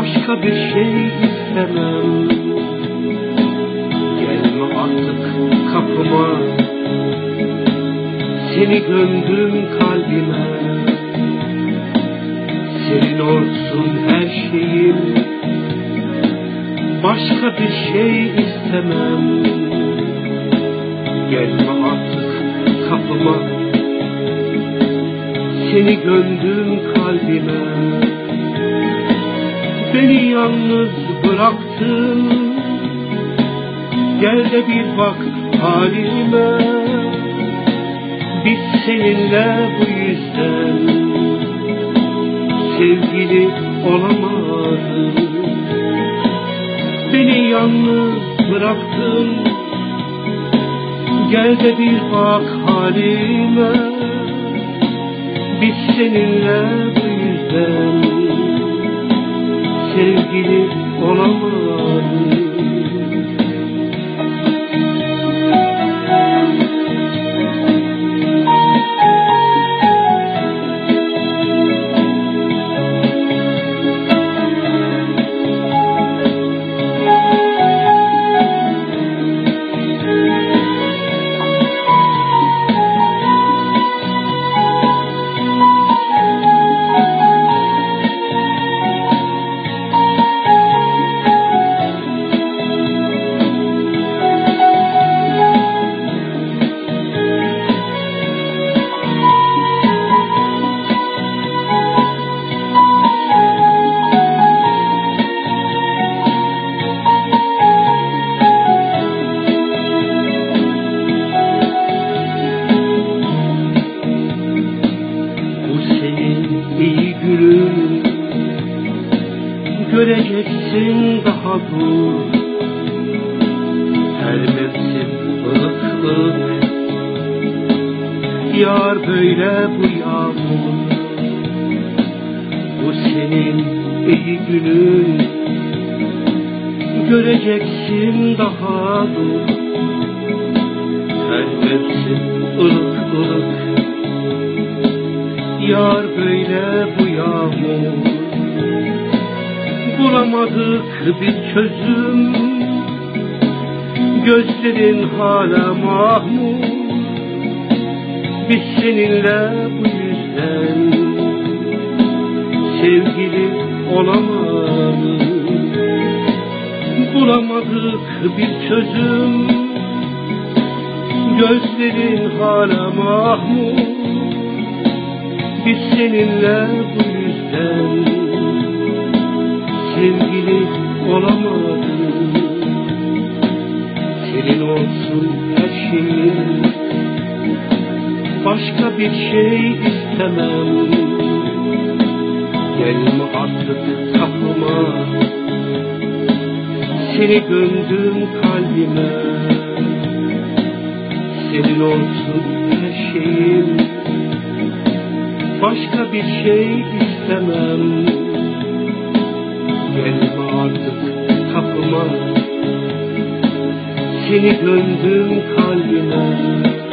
Başka bir şey istemem. Gelme artık kapıma. Seni gömdüm kalbime. Senin olsun her şeyim. Başka bir şey istemem. Gelme artık kapıma. Seni gömdüm kalbime Beni yalnız bıraktın Gel de bir bak halime. Biz seninle bu yüzden Sevgili olamadık. Beni yalnız bıraktın Gel de bir bak halime. Biz seninle bu yüzden Sevgili Dur Her mevsim ılık ılık. Yar böyle bu yağmur. Bu senin iyi günün. Göreceksin daha dur. Her mevsim ılık ılık. Yar böyle bu Bulamadık bir çözüm. Gözlerin hala mahmur. Biz seninle bu yüzden Sevgili olamadık. Bulamadık bir çözüm. Gözlerin hala mahmur. Biz seninle bu yüzden sevgili olamadık. Senin olsun her şeyim, başka bir şey istemem. Gelme artık kapıma, seni gömdüm kalbime. Senin olsun her şeyim, Başka bir şey istemem kapıma Seni gömdüm kalbime